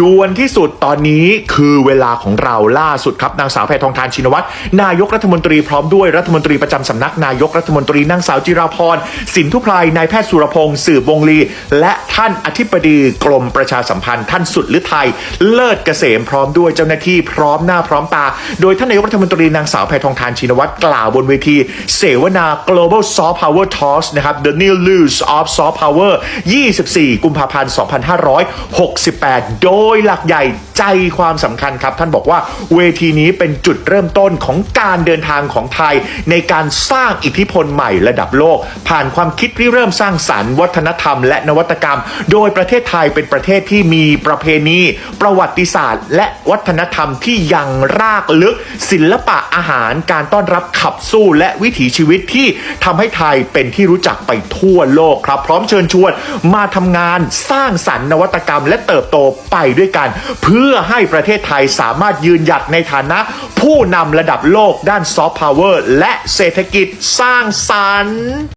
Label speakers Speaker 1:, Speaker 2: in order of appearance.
Speaker 1: ด่วนที่สุดตอนนี้คือเวลาของเราล่าสุดครับนางสาวแพทองทานชินวัตรนายกรัฐมนตรีพร้อมด้วยรัฐมนตรีประจำสำนักนายกรัฐมนตรีนางสาวจิราพรสินทุพไพรนายแพทย์สุรพงศ์สืบวงลี และท่านอธิบดีกรมประชาสัมพันธ์ ท่านสุดฤทัยเลิศเกษมพร้อมด้วยเจ้าหน้าที่พร้อมหน้าพร้อมตา โดยท่านนายกรัฐมนตรีนางสาวแพทองทานชินวัตรกล่าวบนเวที เสวนา global soft power talks นะครับ the new news of soft power 24 กุมภาพันธ์ 2568 โดยหลัก ใจความสำคัญครับ ท่านบอกว่าเวทีนี้เป็นจุดเริ่มต้นของการเดินทางของไทย ในการสร้างอิทธิพลใหม่ระดับโลก ผ่านความคิดริเริ่มสร้างสรรค์ วัฒนธรรม และนวัตกรรม โดยประเทศไทยเป็นประเทศที่มีประเพณี ประวัติศาสตร์ และวัฒนธรรมที่ยังรากลึก ศิลปะอาหาร การต้อนรับขับสู้และวิถีชีวิตที่ทำให้ไทยเป็นที่รู้จักไปทั่วโลกครับ พร้อมเชิญชวน มาทำงานสร้างสรรค์นวัตกรรม และเติบโตไปด้วยกัน เพื่อพื่อให้ประเทศไทยสามารถยืนหยัดในฐานะ ผู้นำระดับโลกด้านซอฟต์พาวเวอร์และเศรษฐกิจสร้างสรรค์